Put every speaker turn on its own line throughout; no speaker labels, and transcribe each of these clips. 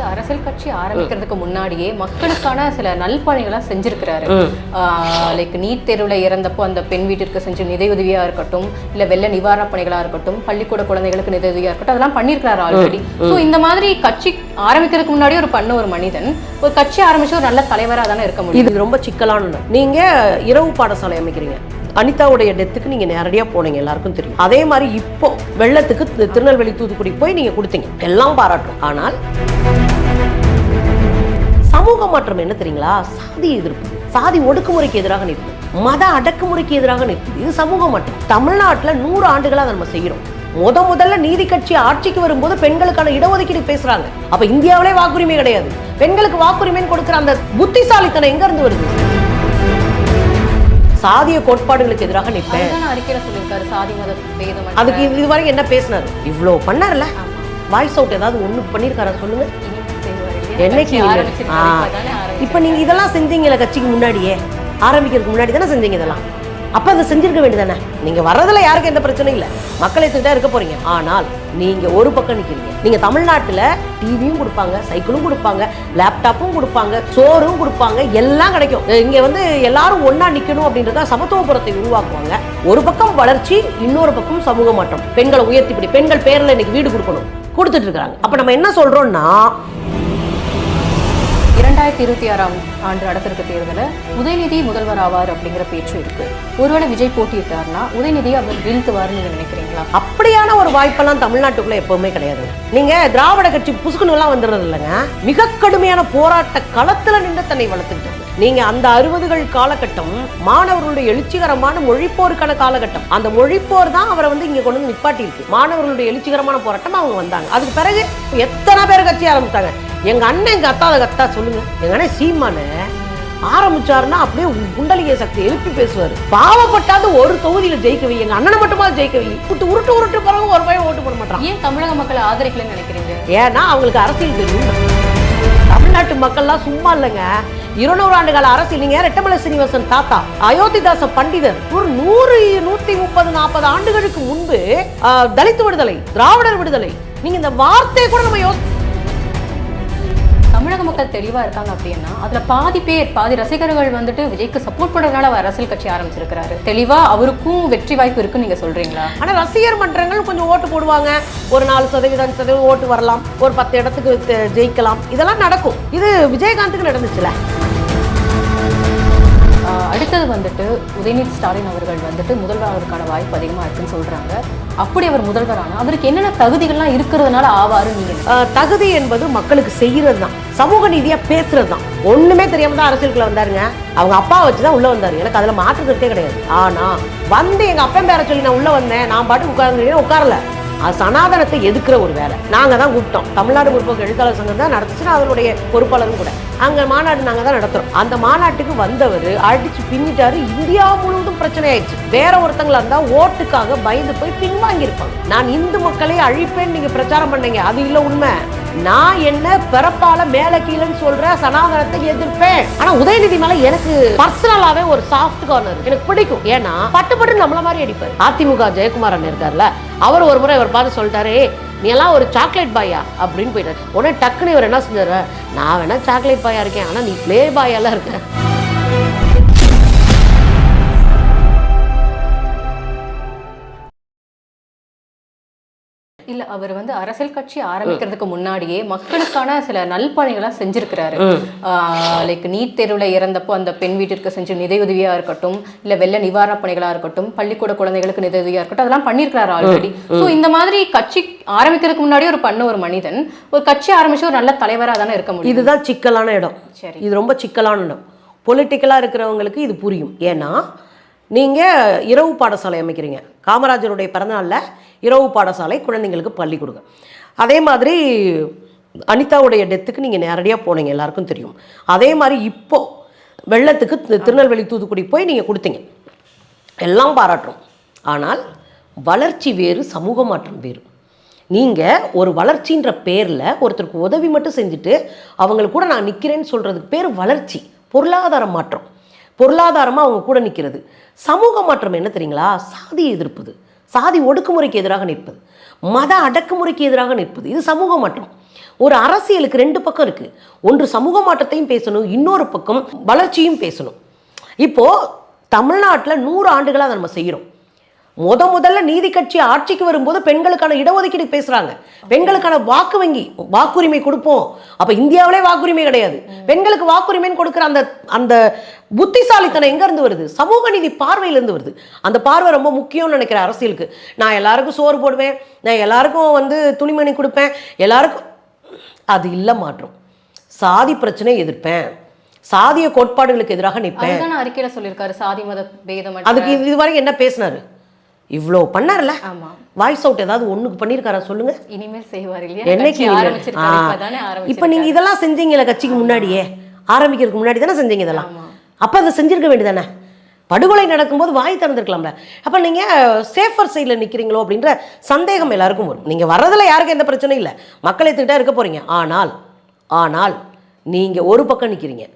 வந்து அரசியல் கட்சி ஆரம்பிக்கிறதுக்கு முன்னாடியே மக்களுக்கான சில நல்பணிகளை செஞ்சிருக்கிறாரு. லைக் நீட் தேர்வுல இறந்தப்போ அந்த பெண் வீட்டிற்கு செஞ்ச நிதியுதவியா இருக்கட்டும் இல்ல வெள்ள நிவாரண பணிகளா இருக்கட்டும் பள்ளிக்கூட குழந்தைகளுக்கு நிதியுதவியா இருக்கட்டும் அதெல்லாம் பண்ணியிருக்கிறாரு ஆல்ரெடி ஸோ இந்த மாதிரி கட்சி ஆரம்பிக்கிறதுக்கு முன்னாடி ஒரு பண்ண ஒரு மனிதன் ஒரு கட்சி ஆரம்பிச்சு ஒரு நல்ல தலைவரா தானே இருக்க முடியும்.
இது ரொம்ப சிக்கலான. நீங்க இரவு பாடசாலை அமைக்கிறீங்க. அனிதாவுடைய டெத்துக்கு நீங்க நேரடியா போனீங்க எல்லாருக்கும் தெரியும். அதே மாதிரி இப்போ வெள்ளத்துக்கு திருநெல்வேலி தூத்துக்குடி போய் நீங்க கொடுத்தீங்க. எல்லாம் பாராட்டும். ஆனால் சமூக மாற்றம் என்ன தெரியுங்களா? சாதி எதிர்ப்பு. சாதி ஒடுக்குமுறைக்கு எதிராக நிற்பது மத அடக்குமுறைக்கு எதிராக நிற்பது இது சமூக மாற்றம் தமிழ்நாட்டுல நூறு ஆண்டுகளா அதை நம்ம செய்யறோம். முத முதல்ல நீதி கட்சி ஆட்சிக்கு வரும்போது பெண்களுக்கான இடஒதுக்கீடு பேசுறாங்க. அப்ப இந்தியாவிலே வாக்குரிமை கிடையாது. பெண்களுக்கு வாக்குரிமைன்னு கொடுக்கிற அந்த புத்திசாலித்தனம் எங்க இருந்து வருது? சாதிய கோட்பாடுகளுக்கு எதிராக நிற்பேன். அதுக்கு இது இதுவரைக்கும் என்ன பேசினாரு? இவ்வளோ பண்ணார்ல? வாய்ஸ் அவுட் ஏதாவது ஒண்ணு பண்ணியிருக்காரா சொல்லுங்க. என்னைக்கு? ஆ. இப்ப நீங்க இதெல்லாம் செஞ்சீங்கல்ல கட்சிக்கு முன்னாடியே? ஆரம்பிக்கிறதுக்கு முன்னாடி தானே செஞ்சீங்க இதெல்லாம்? அப்ப அதை செஞ்சிருக்க வேண்டியதானே நீங்க வர்றதுல யாருக்கும் எந்த பிரச்சனையும் இல்லை. மக்கள் எடுத்துக்கிட்டே இருக்க போறீங்க. ஆனால் நீங்க ஒரு பக்கம் நிக்கிறீங்க. நீங்க தமிழ்நாட்டுல டிவியும் கொடுப்பாங்க சைக்கிளும் கொடுப்பாங்க லேப்டாப்பும் கொடுப்பாங்க சோறும் கொடுப்பாங்க எல்லாம் கிடைக்கும். இங்க வந்து எல்லாரும் ஒண்ணா நிக்கணும் அப்படின்றத சமத்துவபுரத்தை உருவாக்குவாங்க. ஒரு பக்கம் வளர்ச்சி இன்னொரு பக்கம் சமூக மாற்றம். பெண்களை உயர்த்தி பிடி பெண்கள் பேர்ல இன்னைக்கு வீடு கொடுக்கணும். கொடுத்துட்டு இருக்காங்க அப்ப நம்ம என்ன சொல்றோம்னா
ரெண்டாயிரத்தி இருபத்தி ஆறாம் ஆண்டு நடத்திருக்க தேர்தலில் உதயநிதி முதல்வர் ஆவார் அப்படிங்கிற பேச்சு இருக்கு. ஒருவேளை விஜய் போட்டியிட்டார்னா உதயநிதியை அவர் வீழ்த்துவார்னு நீங்க நினைக்கிறீங்களா?
அப்படியான ஒரு வாய்ப்பெல்லாம் தமிழ்நாட்டுக்குள்ள எப்பவுமே கிடையாது. நீங்க திராவிட கட்சி புசுக்குனுலாம் வந்துடுறது இல்லைங்க. மிக கடுமையான போராட்ட களத்துல நின்று தன்னை வளர்த்துட்டு நீங்க அந்த அறுபதுகள் காலகட்டம் மாணவர்களுடைய எழுச்சிகரமான மொழிப்போருக்கான காலகட்டம். அந்த மொழிப்போர் தான் அவரை வந்து இங்க கொண்டு வந்து நிப்பாட்டி இருக்கு மாணவர்களுடைய எழுச்சிகரமான போராட்டம் அவங்க வந்தாங்க. அதுக்கு பிறகு எத்தனை பேர் கட்சி ஆரம்பித்தாங்க எங்க அண்ணன் எங்க அத்தாத கத்தா சொல்லுங்க. எங்க அண்ணன் சீமானு ஆரம்பிச்சாருன்னா அப்படியே குண்டலிகை சக்தி எழுப்பி பேசுவாரு. பாவப்பட்டாது ஒரு தொகுதியில ஜெயிக்கவி எங்க அண்ணனை மட்டுமா ஜெயிக்கவி விட்டு உருட்டு உருட்டு பிறகு ஒரு பையன் ஓட்டு போட மாட்டான்.
ஏன் தமிழக மக்களை ஆதரிக்கலன்னு நினைக்கிறீங்க?
ஏன்னா அவங்களுக்கு அரசியல் தெரியும். தமிழ்நாட்டு மக்கள்லாம் சும்மா இல்லைங்க. இருநூறு ஆண்டு கால அரசியல். நீங்க ரெட்டமலை சீனிவாசன் தாத்தா. அயோத்திதாச பண்டிதர். ஒரு நூறு நூத்தி முப்பது நாற்பது ஆண்டுகளுக்கு முன்பு ஆஹ், தலித் விடுதலை திராவிடர் விடுதலை. நீங்க இந்த வார்த்தையை கூட நம்ம யோசி
தமிழக மக்கள் தெளிவா இருக்காங்க அப்படின்னா அதுல பாதி பேர் பாதி ரசிகர்கள் வந்துட்டு விஜய்க்கு சப்போர்ட் பண்றதுனால அவர் அரசியல் கட்சி ஆரம்பிச்சிருக்கிறாரு. தெளிவா அவருக்கும் வெற்றி வாய்ப்பு இருக்குன்னு நீங்க சொல்றீங்களா?
ஆனா ரசிகர் மன்றங்கள் கொஞ்சம் ஓட்டு போடுவாங்க. ஒரு நாலு சதவீதம் அஞ்சு சதவீதம் ஓட்டு வரலாம். ஒரு பத்து இடத்துக்கு ஜெயிக்கலாம். இதெல்லாம் நடக்கும். இது விஜயகாந்துக்கு நடந்துச்சுல?
அடுத்தது வந்துட்டு உதயநிதி ஸ்டாலின் அவர்கள் வந்துட்டு முதல்வராவதற்கான வாய்ப்பு அதிகமா இருக்குன்னு சொல்றாங்க. அப்படி அவர் முதல்வரானா அவருக்கு என்னென்ன தகுதிகள்லாம் இருக்கிறதுனால ஆவாருன்னு நீங்க நினைக்கிறீங்க?
ஆஹ் தகுதி என்பது மக்களுக்கு செய்யறது தான் சமூக நீதியா பேசுறது தான் ஒண்ணுமே தெரியாம தான் அரசியலுக்குள்ள வந்தாருங்க. அவங்க அப்பா வச்சு தான் உள்ள வந்தாரு. எனக்கு அதுல மாற்று கருத்தே கிடையாது. ஆனா வந்து எங்க அப்பா பேரை சொல்லி நான் உள்ள வந்தேன். நான் பாட்டு உட்கார்ந்து உட்காரல. அது சனாதனத்தை எதுக்குற ஒரு வேலை. நாங்க தான் கூப்பிட்டோம். தமிழ்நாடு முற்போக்கு எழுத்தாளர் சங்கம் தான் நடத்துச்சுன்னா அதனுடைய பொறுப்பாளரும் கூட. அங்க மாநாடு நாங்க தான் நடத்துறோம். அந்த மாநாட்டுக்கு வந்தவர் அடிச்சு பின்னிட்டாரு. இந்தியா முழுவதும் பிரச்சனை ஆயிடுச்சு வேற ஒருத்தங்களா இருந்தா ஓட்டுக்காக பயந்து போய் பின்வாங்கி இருப்பாங்க நான் இந்து மக்களை அழிப்பேன்னு நீங்க பிரச்சாரம் பண்ணீங்க. அது இல்ல உண்மை. நான் என்ன பிறப்பால மேல கீழன்னு சொல்ற சனாதனத்தை எதிர்ப்பேன். ஆனா உதயநிதி மேல எனக்கு பர்சனலாவே ஒரு சாஃப்ட் கார்னர் எனக்கு பிடிக்கும். ஏன்னா பட்டு பட்டு நம்மள மாதிரி அடிப்பாரு. அதிமுக ஜெயக்குமார் அண்ணன் இருக்கார்ல அவர் ஒரு முறை அவர் பார்த்து சொல்லிட்டாரு நீ எல்லாம் ஒரு சாக்லேட் பாயா அப்படின்னு போயிட்டாரு. உடனே டக்குன்னு இவர் என்ன செஞ்சாரு? நான் வேணா சாக்லேட் பாயா இருக்கேன். ஆனா நீ பிளே பாயெல்லாம் இருக்க.
இல்ல அவர் வந்து அரசியல் கட்சி ஆரம்பிக்கிறதுக்கு முன்னாடியே மக்களுக்கான சில நல்பணிகளை செஞ்சிருக்கிறாரு. லைக் நீட் தேர்வுல இறந்தப்போ அந்த பெண் வீட்டிற்கு செஞ்ச நிதியுதவியா இருக்கட்டும் இல்ல வெள்ள நிவாரண பணிகளா இருக்கட்டும் பள்ளிக்கூட குழந்தைகளுக்கு நிதியுதவியா இருக்கட்டும் அதெல்லாம் பண்ணியிருக்கிறாரு ஆல்ரெடி ஸோ இந்த மாதிரி கட்சி ஆரம்பிக்கிறதுக்கு முன்னாடி ஒரு பண்ண ஒரு மனிதன் ஒரு கட்சி ஆரம்பிச்சு ஒரு நல்ல தலைவரா தானே இருக்க முடியும்.
இதுதான் சிக்கலான இடம்.
சரி.
இது ரொம்ப சிக்கலான இடம். பொலிட்டிக்கலாக இருக்கிறவங்களுக்கு இது புரியும். ஏன்னா நீங்கள் இரவு பாடசாலை அமைக்கிறீங்க. காமராஜருடைய பிறந்தநாளில் இரவு பாடசாலை குழந்தைங்களுக்கு பள்ளி கொடுங்க. அதே மாதிரி அனிதாவுடைய டெத்துக்கு நீங்கள் நேரடியாக போனீங்க எல்லாருக்கும் தெரியும். அதே மாதிரி இப்போ வெள்ளத்துக்கு திருநெல்வேலி தூத்துக்குடி போய் நீங்கள் கொடுத்தீங்க. எல்லாம் பாராட்டுறோம். ஆனால் வளர்ச்சி வேறு சமூக மாற்றம் வேறு. நீங்கள் ஒரு வளர்ச்சின்ற பேரில் ஒருத்தருக்கு உதவி மட்டும் செஞ்சுட்டு அவங்களுக்கு கூட நான் நிற்கிறேன்னு சொல்கிறதுக்கு பேர் வளர்ச்சி பொருளாதார மாற்றம். பொருளாதாரமாக அவங்க கூட நிற்கிறது சமூக மாற்றம் என்ன தெரியுங்களா? சாதி எதிர்ப்புது. சாதி ஒடுக்குமுறைக்கு எதிராக நிற்பது மத அடக்குமுறைக்கு எதிராக நிற்பது இது சமூக மாற்றம் ஒரு அரசியலுக்கு ரெண்டு பக்கம் இருக்கு. ஒன்று சமூக மாற்றத்தையும் பேசணும் இன்னொரு பக்கம் வளர்ச்சியும் பேசணும். இப்போ தமிழ்நாட்டில் நூறு ஆண்டுகளாக அதை நம்ம செய்கிறோம் முத முதல்ல நீதி கட்சி ஆட்சிக்கு வரும்போது பெண்களுக்கான இடஒதுக்கீடு பேசுறாங்க. பெண்களுக்கான வாக்கு வங்கி வாக்குரிமை கொடுப்போம். அப்ப இந்தியாவிலே வாக்குரிமை கிடையாது. பெண்களுக்கு வாக்குரிமைன்னு கொடுக்குற அந்த அந்த புத்திசாலித்தனம் எங்க இருந்து வருது? சமூக நீதி பார்வையில இருந்து வருது. அந்த பார்வை ரொம்ப முக்கியம்னு நினைக்கிறேன் அரசியலுக்கு. நான் எல்லாருக்கும் சோறு போடுவேன். நான் எல்லாருக்கும் வந்து துணிமணி கொடுப்பேன். எல்லாருக்கும் அது இல்ல மாற்றம். சாதி பிரச்சனை எதிர்ப்பேன். சாதிய கோட்பாடுகளுக்கு எதிராக நிற்பேன்.
அறிக்கையில சொல்லியிருக்காரு. சாதி மத பேதம்
அதுக்கு இது வரைக்கும் என்ன பேசினாரு? இவ்வளோ பண்ணார்ல? வாய்ஸ் அவுட் ஏதாவது ஒண்ணுக்கு பண்ணியிருக்காரா சொல்லுங்க.
இனிமேல் செய்வார் இல்லையா?
என்னைக்கு இப்ப நீங்க இதெல்லாம் செஞ்சீங்கல்ல கட்சிக்கு முன்னாடியே? ஆரம்பிக்கிறதுக்கு முன்னாடி தானே செஞ்சீங்க இதெல்லாம். அப்ப அதை செஞ்சிருக்க வேண்டியதானே? படுகொலை நடக்கும்போது வாய் திறந்திருக்கலாம்ல. அப்ப நீங்க சேஃபர் சைடில் நிக்கிறீங்களோ அப்படின்ற சந்தேகம் எல்லாருக்கும் வரும். நீங்க வர்றதுல யாருக்கும் எந்த பிரச்சனையும் இல்லை. மக்களை திட்டா இருக்க போறீங்க. ஆனால் ஆனால் நீங்க ஒரு பக்கம் நிக்கிறீங்க.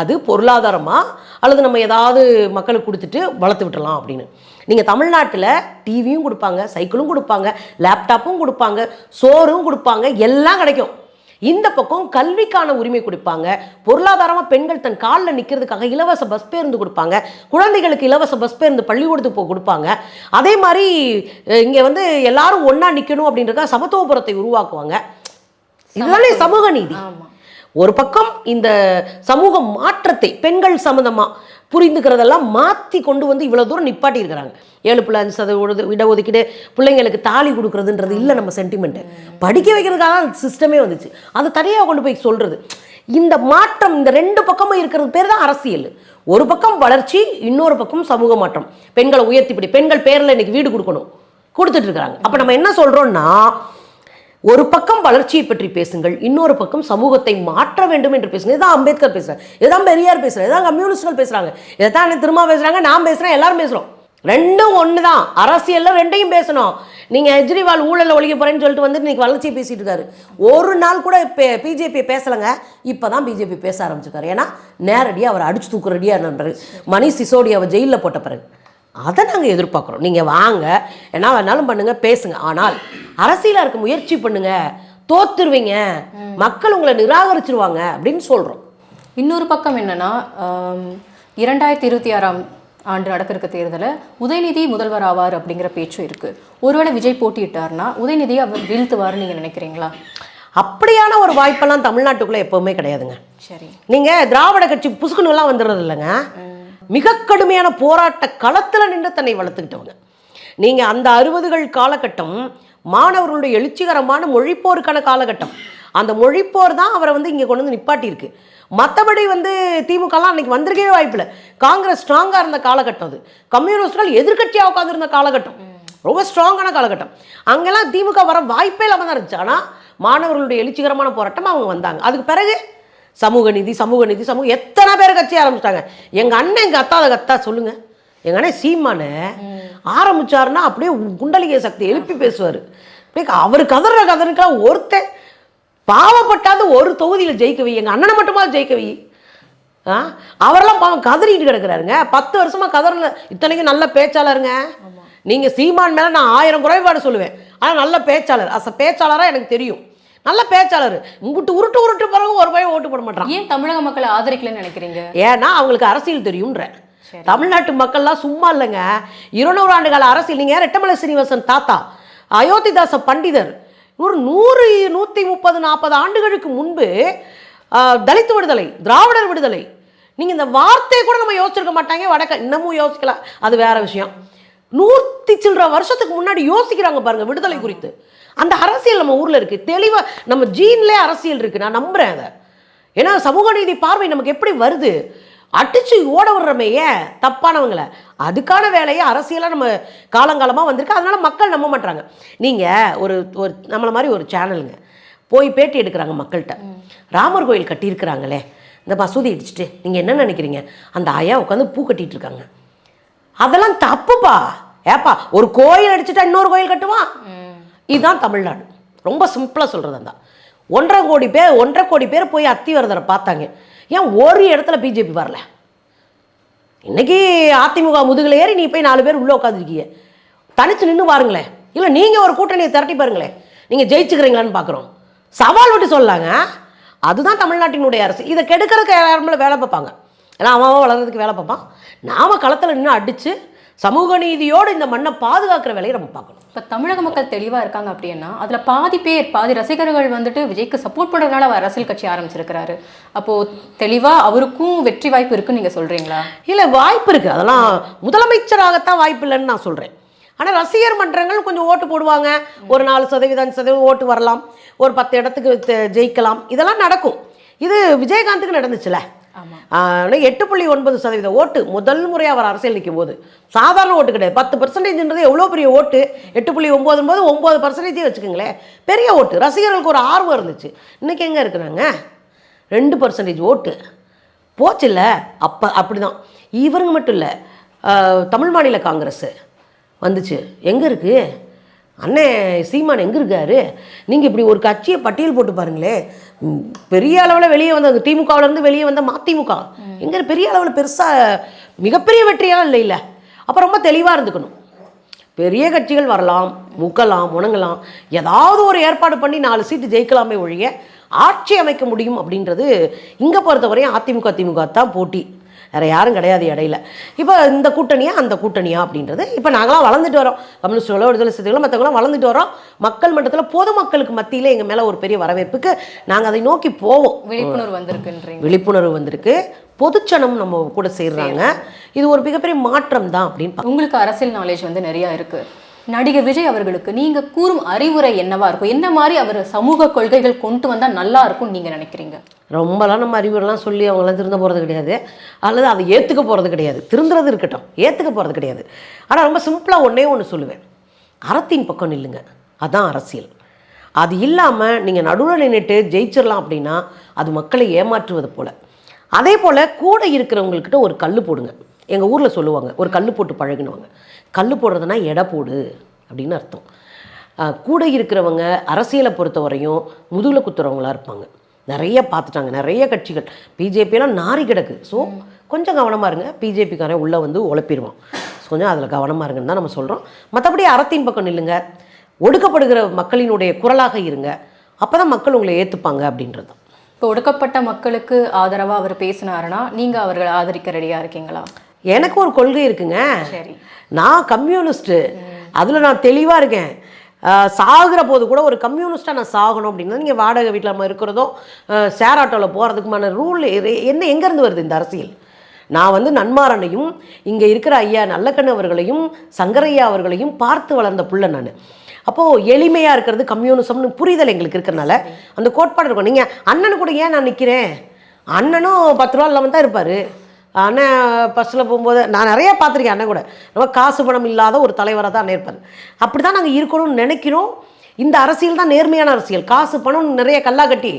அது பொருளாதாரமா? அல்லது நம்ம ஏதாவது மக்களுக்கு கொடுத்துட்டு வளர்த்து விட்டுறலாம் அப்படின்னு. நீங்கள் தமிழ்நாட்டில் டிவியும் கொடுப்பாங்க சைக்கிளும் கொடுப்பாங்க லேப்டாப்பும் கொடுப்பாங்க சோறும் கொடுப்பாங்க எல்லாம் கிடைக்கும். இந்த பக்கம் கல்விக்கான உரிமை கொடுப்பாங்க. பொருளாதாரமாக பெண்கள் தன் காலில் நிற்கிறதுக்காக இலவச பஸ் பேருந்து கொடுப்பாங்க. குழந்தைகளுக்கு இலவச பஸ் பேருந்து பள்ளிக்கூடத்துக்கு போக கொடுப்பாங்க. அதே மாதிரி இங்கே வந்து எல்லாரும் ஒன்றா நிற்கணும் அப்படின்றத சமத்துவபுரத்தை உருவாக்குவாங்க. இதுதானே சமூக நீதி. ஒரு பக்கம் இந்த சமூக மாற்றத்தை பெண்கள் சம்மந்தமா புரிந்துக்கிறதெல்லாம் மாற்றி கொண்டு வந்து இவ்வளோ தூரம் நிப்பாட்டியிருக்கிறாங்க. ஏழு பிள்ளை அஞ்சு சதவீத இடஒதுக்கீடு பிள்ளைங்களுக்கு தாலி கொடுக்குறதுன்றது இல்லை நம்ம சென்டிமெண்ட்டு படிக்க வைக்கிறதுக்காக தான் சிஸ்டமே வந்துச்சு. அது தனியாக கொண்டு போய் சொல்கிறது இந்த மாற்றம் இந்த ரெண்டு பக்கமும் இருக்கிறது பேர் தான் அரசியல். ஒரு பக்கம் வளர்ச்சி இன்னொரு பக்கம் சமூக மாற்றம். பெண்களை உயர்த்திப்படி பெண்கள் பேரில் இன்னைக்கு வீடு கொடுக்கணும். கொடுத்துட்டு அப்போ நம்ம என்ன சொல்கிறோன்னா ஒரு பக்கம் வளர்ச்சியை பற்றி பேசுங்கள் இன்னொரு பக்கம் சமூகத்தை மாற்ற வேண்டும் என்று பேசுங்க இதான் அம்பேத்கர் பேசுகிறேன் இதான் பெரியார் பேசுறாரு இதான் கம்யூனிஸ்ட்கள் பேசுகிறாங்க இதைத்தான் திரும்ப பேசுறாங்க? நான் பேசுகிறேன் எல்லாரும் பேசுகிறோம் ரெண்டும் ஒன்று தான் அரசியலில் ரெண்டையும் பேசணும். நீங்கள் கெஜ்ரிவால் ஊழலில் ஒழிக்க போகிறேன்னு சொல்லிட்டு வந்து இன்றைக்கி வளர்ச்சியை பேசிகிட்டு இருக்காரு. ஒரு நாள் கூட பிஜேபி பேசலைங்க. இப்போ தான் பிஜேபி பேச ஆரம்பிச்சிருக்காரு. ஏன்னா நேரடியாக அவர் அடிச்சு தூக்குறடியாக ரெடியாக மணி சிசோடியாவை ஜெயிலில் போட்ட பிறகு. அதை நாங்கள் எதிர்பார்க்குறோம். நீங்கள் வாங்க என்ன வேணாலும் பண்ணுங்க பேசுங்க. ஆனால் அரசியலாக இருக்க முயற்சி பண்ணுங்க தோத்துருவீங்க மக்கள் உங்களை நிராகரிச்சிருவாங்க அப்படின்னு சொல்கிறோம்
இன்னொரு பக்கம் என்னன்னா இரண்டாயிரத்தி இருபத்தி ஆறாம் ஆண்டு நடக்க இருக்க தேர்தலில் உதயநிதி முதல்வர் ஆவார் அப்படிங்கிற பேச்சு இருக்கு. ஒருவேளை விஜய் போட்டியிட்டார்னா உதயநிதியை அவர் வீழ்த்துவார்னு நீங்க நினைக்கிறீங்களா?
அப்படியான ஒரு வாய்ப்பெல்லாம் தமிழ்நாட்டுக்குள்ளே எப்பவுமே கிடையாதுங்க.
சரி.
நீங்கள் திராவிட கட்சி புசுக்குனுலாம் வந்துடுறது இல்லைங்க. மிக கடுமையான போராட்ட களத்தில் நின்று தன்னை வளர்த்துக்கிட்டவங்க. நீங்கள் அந்த அறுபதுகள் காலகட்டம் மாணவர்களுடைய எழுச்சிகரமான மொழிப்போருக்கான காலகட்டம். அந்த மொழிப்போர் தான் அவரை வந்து இங்கே கொண்டு வந்து நிப்பாட்டியிருக்கு. மற்றபடி வந்து திமுகலாம் அன்னைக்கு வந்திருக்கவே வாய்ப்பில்லை. காங்கிரஸ் ஸ்ட்ராங்காக இருந்த காலகட்டம் அது. கம்யூனிஸ்ட்கள் எதிர்கட்சியாக உட்காந்துருந்த காலகட்டம். ரொம்ப ஸ்ட்ராங்கான காலகட்டம். அங்கெல்லாம் திமுக வர வாய்ப்பே இல்லாமல் தான் இருந்துச்சு. ஆனால் மாணவர்களுடைய எழுச்சிகரமான போராட்டம் அவங்க வந்தாங்க. அதுக்கு பிறகு சமூக நீதி சமூக நீதி சமூக எத்தனை பேர் கட்சி ஆரம்பிச்சிட்டாங்க? எங்கள் அண்ணன் எங்கள் அத்தாத கத்தா சொல்லுங்க. எங்கள் அண்ணன் சீமானு ஆரம்பிச்சாருன்னா அப்படியே குண்டலிகை சக்தி எழுப்பி பேசுவார். அப்படியே அவர் கதற கதனுக்கெல்லாம் ஒருத்தன் பாவப்பட்டாது ஒரு தொகுதியில் ஜெயிக்க வை எங்கள் அண்ணனை மட்டுமா ஜெயிக்க வை ஆ? அவரெல்லாம் பாவம் கதறிட்டு கிடக்குறாருங்க. பத்து வருஷமா கதறல. இத்தனைக்கும் நல்ல பேச்சாளருங்க. நீங்க சீமான் மேல நான் ஆயிரம் குறைபாடு சொல்லுவேன். ஆனால் நல்ல பேச்சாளர். அஸ் பேச்சாளராக எனக்கு தெரியும். நல்ல பேச்சாளர். உங்கட்டு உருட்டு உருட்டு பிறகு ஒரு பையன் ஓட்டு போட மாட்டான்.
ஏன் தமிழக மக்களை ஆதரிக்கலன்னு நினைக்கிறீங்க?
ஏன்னா அவங்களுக்கு அரசியல் தெரியும்ன்ற. தமிழ்நாட்டு மக்கள்லாம் சும்மா இல்லைங்க. இருநூறு ஆண்டு கால அரசியல் நீங்கள் ரெட்டமலை சீனிவாசன் தாத்தா. அயோத்திதாச பண்டிதர். ஒரு நூறு நூற்றி முப்பது நாற்பது ஆண்டுகளுக்கு முன்பு தலித் விடுதலை திராவிடர் விடுதலை. நீங்கள் இந்த வார்த்தையை கூட நம்ம யோசிச்சிருக்க மாட்டாங்க. வடக்க இன்னமும் யோசிக்கலாம் அது வேற விஷயம். நூற்றி சில்லற வருஷத்துக்கு முன்னாடி யோசிக்கிறாங்க பாருங்க விடுதலை குறித்து. அந்த அரசியல் நம்ம ஊரில் இருக்குது தெளிவாக நம்ம ஜீன்லேயே அரசியல் இருக்குது நான் நம்புகிறேன் அதை. ஏன்னா சமூக நீதி பார்வை நமக்கு எப்படி வருது? அடித்து ஓட விடுறமே ஏன்? தப்பானவங்களை. அதுக்கான வேலையை அரசியலாக நம்ம காலங்காலமாக வந்திருக்கு. அதனால மக்கள் நம்ப மாட்டாங்க நீங்கள் ஒரு ஒரு நம்மளை மாதிரி ஒரு சேனலுங்க. போய் பேட்டி எடுக்கிறாங்க மக்கள்கிட்ட. ராமர் கோயில் கட்டியிருக்கிறாங்களே. இந்த மசூதி இடிச்சிட்டு நீங்கள் என்ன நினைக்கிறீங்க? அந்த ஆயா உட்காந்து பூ கட்டிகிட்டு இருக்காங்க அதெல்லாம் தப்புப்பா. ஏப்பா ஒரு கோயில் அடிச்சுட்டா இன்னொரு கோயில் கட்டுவான். இதுதான் தமிழ்நாடு. ரொம்ப சிம்பிளாக சொல்கிறது தான் ஒன்றரை கோடி பேர் ஒன்றரை கோடி பேர் போய் அத்திவரதரை பார்த்தாங்க. ஏன் ஒரு இடத்துல பிஜேபி வரல? இன்னைக்கு அதிமுக முதுகில் ஏறி நீ போய் நாலு பேர் உள்ளே உட்காந்துருக்கீங்க தனிச்சு நின்று பாருங்களேன். இல்லை நீங்கள் ஒரு கூட்டணியை திரட்டி பாருங்களேன். நீங்கள் ஜெயிச்சுக்கிறீங்களான்னு பார்க்குறோம் சவால் விட்டு சொல்லலாங்க. அதுதான் தமிழ்நாட்டினுடைய அரசு. இதை கெடுக்கிறதுக்கு யாரும் வேலை பார்ப்பாங்க? ஏன்னா அவன் வளர்றதுக்கு வேலை பார்ப்பான். நாம் களத்தில் நின்று அடித்து சமூக நீதியோடு இந்த மண்ணை பாதுகாக்கிற வேலையை நம்ம பார்க்கணும்.
இப்போ தமிழக மக்கள் தெளிவா இருக்காங்க அப்படின்னா அதுல பாதி பேர் பாதி ரசிகர்கள் வந்துட்டு விஜய்க்கு சப்போர்ட் பண்றதுனால அவர் அரசியல் கட்சி ஆரம்பிச்சிருக்கிறாரு. அப்போ தெளிவா அவருக்கும் வெற்றி வாய்ப்பு இருக்குன்னு நீங்க சொல்றீங்களா?
இல்லை வாய்ப்பு இருக்குது அதெல்லாம் முதலமைச்சராகத்தான் வாய்ப்பு இல்லைன்னு நான் சொல்கிறேன் ஆனால் ரசிகர் மன்றங்கள் கொஞ்சம் ஓட்டு போடுவாங்க. ஒரு நாலு சதவீதம் அஞ்சு சதவீதம் ஓட்டு வரலாம். ஒரு பத்து இடத்துக்கு ஜெயிக்கலாம். இதெல்லாம் நடக்கும். இது விஜயகாந்துக்கு நடந்துச்சுல. ஆனால் எட்டு புள்ளி ஒன்பது சதவீத ஓட்டு முதல் முறையாக அவர் அரசியல் நிற்கும் போது சாதாரண ஓட்டு கிடையாது. பத்து பர்சன்டேஜ்ன்றது எவ்வளோ பெரிய ஓட்டு? எட்டு புள்ளி ஒம்பது போது ஒம்பது பர்சன்டேஜே வச்சுக்கோங்களேன். பெரிய ஓட்டு. ரசிகர்களுக்கு ஒரு ஆர்வம் இருந்துச்சு. இன்னைக்கு எங்கே இருக்கிறாங்க? ரெண்டு பர்சன்டேஜ் ஓட்டு. போச்சுல்ல அப்போ அப்படிதான். இவருங்க மட்டும் இல்லை. தமிழ் மாநில காங்கிரஸ் வந்துச்சு. எங்கே இருக்குது அண்ணே சீமான் எங்கே இருக்காரு? நீங்கள் இப்படி ஒரு கட்சியை பட்டியல் போட்டு பாருங்களேன். பெரிய அளவில் வெளியே வந்த அந்த இருந்து வெளியே வந்த மதிமுக. எங்கே பெரிய அளவில் பெருசாக மிகப்பெரிய வெற்றியெல்லாம் இல்லை இல்லை. அப்போ ரொம்ப தெளிவாக இருந்துக்கணும். பெரிய கட்சிகள் வரலாம் முக்கலாம் முணங்கலாம். ஏதாவது ஒரு ஏற்பாடு பண்ணி நாலு சீட்டு ஜெயிக்கலாமே ஒழிய ஆட்சி அமைக்க முடியும் அப்படின்றது இங்கே பொறுத்தவரையும் அதிமுக திமுக தான் போட்டி. வேறு யாரும் கிடையாது இடையில. இப்போ இந்த கூட்டணியா அந்த கூட்டணியா அப்படின்றது இப்போ நாங்களாம் வளர்ந்துட்டு வரோம். கம்யூனிஸ்டுகளோ விடுதலை சிறுத்தைகளோ மற்றவங்களும் வளர்ந்துட்டு வரோம். மக்கள் மட்டத்தில் பொதுமக்களுக்கு மத்தியில் எங்கள் மேலே ஒரு பெரிய வரவேற்புக்கு நாங்கள் அதை நோக்கி போவோம்.
விழிப்புணர்வு வந்திருக்குன்றீங்க.
விழிப்புணர்வு வந்திருக்கு. பொதுச்சனம் நம்ம கூட சேர்றாங்க. இது ஒரு மிகப்பெரிய மாற்றம் தான் அப்படின்னு
உங்களுக்கு அரசியல் நாலேஜ் வந்து நிறைய இருக்கு. நடிகர் விஜய் அவர்களுக்கு நீங்க கூறும் அறிவுரை என்னவா இருக்கும்? என்ன மாதிரி அவர் சமூக கொள்கைகள் கொண்டு வந்தா நல்லா இருக்கும்னு நீங்க நினைக்கிறீங்க?
ரொம்பலாம் நம்ம அறிவுரைலாம் சொல்லி அவங்களாம் திருந்த போகிறது கிடையாது. அல்லது அதை ஏற்றுக்க போகிறது கிடையாது. திருந்துறது இருக்கட்டும். ஏற்றுக்க போகிறது கிடையாது. ஆனால் ரொம்ப சிம்பிளாக ஒன்றே ஒன்று சொல்லுவேன். அறத்தின் பக்கம் நில்லுங்க. அதுதான் அரசியல். அது இல்லாமல் நீங்கள் நடுவில் நின்றுட்டு ஜெயிச்சிடலாம் அப்படின்னா அது மக்களை ஏமாற்றுவது போல். அதே போல் கூட இருக்கிறவங்கக்கிட்ட ஒரு கல் போடுங்க. எங்கள் ஊரில் சொல்லுவாங்க ஒரு கல் போட்டு பழகினவங்க. கல் போடுறதுனா எடை போடு அப்படின்னு அர்த்தம். கூட இருக்கிறவங்க அரசியலை பொறுத்தவரையும் முதுகில் குத்துறவங்களா இருப்பாங்க. நிறைய பார்த்துட்டாங்க நிறைய கட்சிகள். பிஜேபியெல்லாம் நாரி கிடக்கு. ஸோ கொஞ்சம் கவனமாக இருங்க. பிஜேபிக்காரன் உள்ளே வந்து உழப்பிடுவான். ஸோ கொஞ்சம் அதில் கவனமாக இருங்கன்னு தான் நம்ம சொல்கிறோம் மற்றபடி அறத்தின் பக்கம் நில்லுங்க. ஒடுக்கப்படுகிற மக்களினுடைய குரலாக இருங்க. அப்போ தான் மக்கள் உங்களை ஏற்றுப்பாங்க அப்படின்றது.
இப்போ ஒடுக்கப்பட்ட மக்களுக்கு ஆதரவா அவர் பேசினாருன்னா நீங்க அவர்களை ஆதரிக்க ரெடியா இருக்கீங்களா?
எனக்கு ஒரு கொள்கை இருக்குங்க. நான் கம்யூனிஸ்ட்டு அதில் நான் தெளிவாக இருக்கேன். சாகுற போது கூட ஒரு கம்யூனிஸ்ட்டாக நான் சாகணும் அப்படின்னா நீங்கள் வாடகை வீட்டில் நம்ம இருக்கிறதும் ஆஹ் ஷேர் ஆட்டோவில் போகிறதுக்குமான ரூல் என்ன எங்கேருந்து வருது இந்த அரசியல்? நான் வந்து நன்மாரனையும் இங்கே இருக்கிற ஐயா நல்லக்கண்ணு அவர்களையும் சங்கரையா அவர்களையும் பார்த்து வளர்ந்த புள்ள நான். அப்போது எளிமையாக இருக்கிறது கம்யூனிசம்னு புரிதல் எங்களுக்கு இருக்கிறனால அந்த கோட்பாடு இருக்கும். நீங்கள் அண்ணனு கூட ஏன் நான் நிற்கிறேன் அண்ணனும் பத்து ரூபா இல்லாமல் தான் இருப்பார். அண்ணன் பஸ்ஸில் போகும்போது நான் நிறையா பார்த்துருக்கேன் அண்ணன் கூட. ரொம்ப காசு பணம் இல்லாத ஒரு தலைவராக தான் அண்ணன் இருப்பார். அப்படி தான் நாங்கள் இருக்கணும்னு நினைக்கிறோம். இந்த அரசியல் தான் நேர்மையான அரசியல். காசு பணம் நிறைய கல்லா கட்டி